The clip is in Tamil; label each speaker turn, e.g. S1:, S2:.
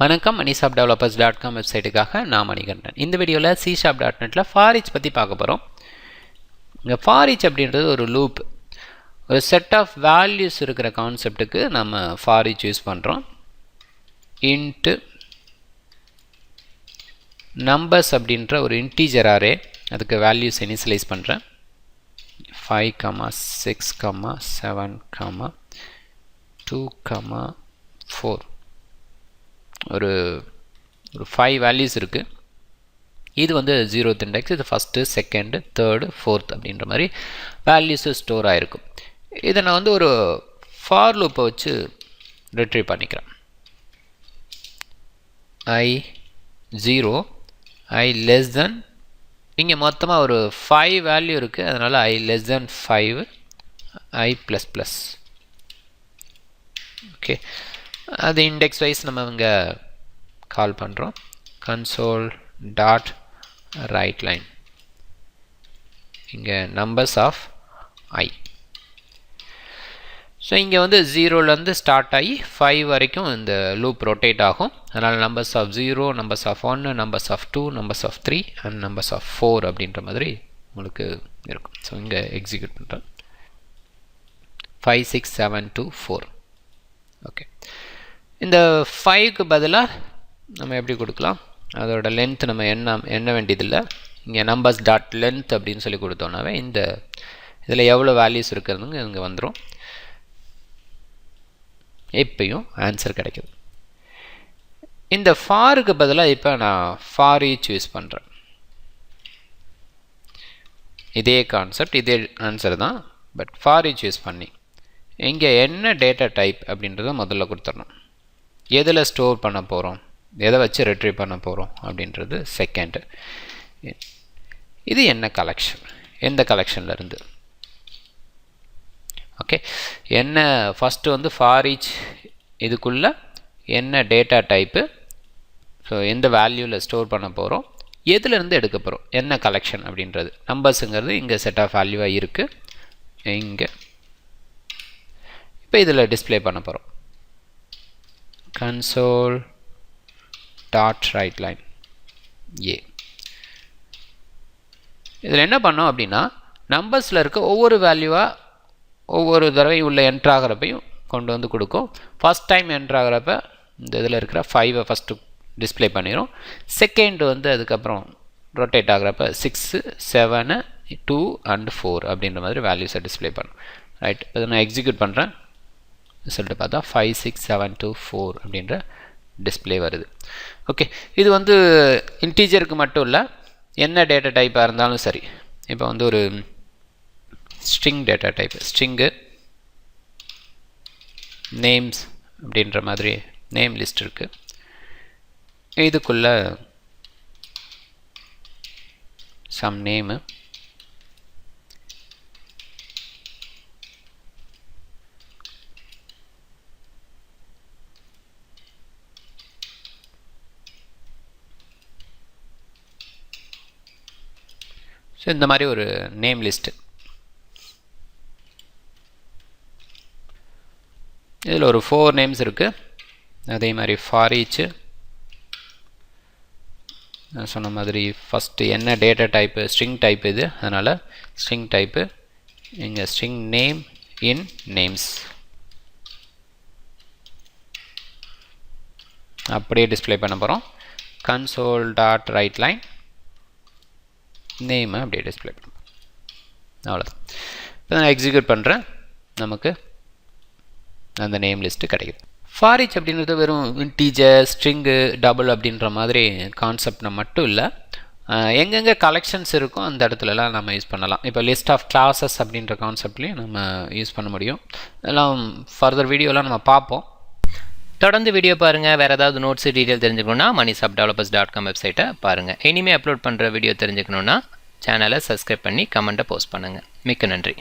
S1: வணக்கம் மணிஷாப் டெவலப்பர்ஸ் டாட் காம் வெப்சைட்டுக்காக நான் மணிகண்டன். இந்த வீடியோவில் சி ஷாப் டாட் நெட்டில் ஃபாரிச் பற்றி பார்க்க போகிறோம் இங்கே ஃபாரிச் அப்படின்றது ஒரு லூப் ஒரு செட் ஆஃப் வேல்யூஸ் இருக்கிற கான்செப்ட்டுக்கு நம்ம ஃபாரிச் யூஸ் பண்ணுறோம் இன்ட்டு நம்பர்ஸ் அப்படின்ற ஒரு இன்டீஜர் அரே அதுக்கு வேல்யூஸ் இனிஷியலைஸ் பண்ணுறேன் five comma six comma seven comma two comma four ஒரு ஒரு ஃபைவ் வேல்யூஸ் இருக்குது இது வந்து ஜீரோத் இண்டெக்ஸ் இது ஃபஸ்ட்டு செகண்டு தேர்டு ஃபோர்த் அப்படின்ற மாதிரி வேல்யூஸு ஸ்டோர் ஆகிருக்கும் இதை நான் வந்து ஒரு ஃபார் லூப்பை வச்சு ரிட்ரீவ் பண்ணிக்கிறேன். ஐ ஜீரோ ஐ லெஸ் தென் இங்கே மொத்தமாக ஒரு ஃபைவ் வேல்யூ இருக்குது அதனால் i less than five i plus plus okay அது இண்டெக்ஸ் வைஸ் நம்ம இங்கே கால் பண்ணுறோம் கன்சோல் டாட் ரைட் லைன் இங்கே நம்பர்ஸ் ஆஃப் ஐ ஸோ இங்கே வந்து ஜீரோலேருந்து ஸ்டார்ட் ஆகி ஃபைவ் வரைக்கும் இந்த லூப் ரொட்டேட் ஆகும். அதனால் numbers of zero numbers of ஒன்று numbers of two numbers of three and numbers of four அப்படின்ற மாதிரி உங்களுக்கு இருக்கும். ஸோ இங்கே எக்ஸிக்யூட் பண்ணுறேன் five six seven two four okay இந்த ஃபைவ்க்கு பதிலாக நம்ம எப்படி கொடுக்கலாம்? அதோட லென்த் நம்ம என்ன எண்ண வேண்டியதில்லை. இங்கே நம்பர்ஸ் டாட் லென்த் அப்படின்னு சொல்லி கொடுத்தோன்னாவே இந்த இதில் எவ்வளோ வேல்யூஸ் இருக்கிறதுங்க இங்கே வந்துடும் இப்பையும் ஆன்சர் கிடைக்குது. இந்த ஃபாருக்கு பதிலாக இப்போ நான் ஃபாரி சூஸ் பண்ணுறேன் இதே கான்செப்ட் இதே ஆன்சர் தான் பட் ஃபாரி சூஸ் பண்ணி. இங்கே என்ன டேட்டா டைப் அப்படின்றத முதல்ல கொடுத்துடணும். எதில் ஸ்டோர் பண்ண போகிறோம் எதை வச்சு ரெட்ரீவ் பண்ண போகிறோம் அப்படின்றது செகண்டு இது என்ன கலெக்ஷன் எந்த கலெக்ஷன்லேருந்து ஓகே என்ன ஃபஸ்ட்டு வந்து ஃபாரிச் இதுக்குள்ளே என்ன டேட்டா டைப்பு ஸோ எந்த வேல்யூவில் ஸ்டோர் பண்ண போகிறோம் எதுலேருந்து எடுக்க போகிறோம் என்ன கலெக்ஷன் அப்படின்றது? நம்பர்ஸுங்கிறது இங்கே செட் ஆஃப் வேல்யூவாக இருக்குது இங்கே. இப்போ இதில் டிஸ்பிளே பண்ண போகிறோம் கன்சோல் டாட் ரைட் லைன் ஏ இதில் என்ன பண்ணோம் அப்படின்னா நம்பர்ஸில் இருக்க ஒவ்வொரு வேல்யூவாக ஒவ்வொரு தடவையும் உள்ள என்ட்ராகிறப்பையும் கொண்டு வந்து கொடுக்கும். ஃபஸ்ட் டைம் என்ட்ராகிறப்ப இந்த இதில் இருக்கிற ஃபைவை ஃபஸ்ட்டு டிஸ்பிளே பண்ணிடும் செகண்ட் வந்து அதுக்கப்புறம் rotate ஆகிறப்ப six seven two and four அப்படின்ற மாதிரி வேல்யூஸை டிஸ்பிளே பண்ணும். ரைட் இப்போ நான் எக்ஸிக்யூட் பண்ணுறேன் ரிசல்ட்டு பார்த்தா five six seven two four அப்படின்ற டிஸ்பிளே வருது. ஓகே இது வந்து இன்டீஜருக்கு மட்டும் இல்லை என்ன டேட்டா டைப்பாக இருந்தாலும் சரி. இப்போ வந்து ஒரு string data type string names அப்படின்ற மாதிரி நேம் லிஸ்ட் இருக்குது இதுக்குள்ளே சம் நேமு ஸோ இந்த மாதிரி ஒரு நேம் லிஸ்ட்டு இதில் ஒரு ஃபோர் நேம்ஸ் இருக்குது அதே மாதிரி ஃபாரீச்சு நான் சொன்ன மாதிரி ஃபஸ்ட்டு என்ன டேட்டா டைப்பு ஸ்ட்ரிங் டைப் இது. அதனால் ஸ்ட்ரிங் டைப்பு இங்கே ஸ்ட்ரிங் நேம் இன் நேம்ஸ் அப்படியே டிஸ்பிளே பண்ண போகிறோம் கன்சோல் டாட் ரைட் லைன் நேமை அப்படியே டிஸ்பிளே பண்ணும் அவ்வளோதான் இப்போ நான் எக்ஸிக்யூட் பண்ணுறேன் நமக்கு அந்த நேம் லிஸ்ட்டு கிடைக்குது. ஃபாரிச் அப்படின்றது வெறும் இன்டீஜர் ஸ்ட்ரிங்கு டபுள் அப்படின்ற மாதிரி கான்செப்ட்னா மட்டும் இல்லை. எங்கெங்கே கலெக்ஷன்ஸ் இருக்கோ அந்த இடத்துலலாம் நம்ம யூஸ் பண்ணலாம். இப்போ லிஸ்ட் ஆஃப் கிளாஸஸ் அப்படின்ற கான்செப்ட்லேயும் நம்ம யூஸ் பண்ண முடியும். எல்லாம் ஃபர்தர் வீடியோலாம் நம்ம பார்ப்போம்.
S2: தொடர்ந்து வீடியோ பாருங்கள் வேறு ஏதாவது நோட்ஸ் டீட்டெயில் தெரிஞ்சுக்கணுன்னா மணி சப் டெவலப்பர்ஸ் டாட் காம் வெப்சைட்டை பாருங்கள் இனிமேல் அப்லோட் பண்ணுற வீடியோ தெரிஞ்சுக்கணுன்னா சேனலை சப்ஸ்கிரைப் பண்ணி கமெண்ட்டை போஸ்ட் பண்ணுங்கள் மிக்க நன்றி.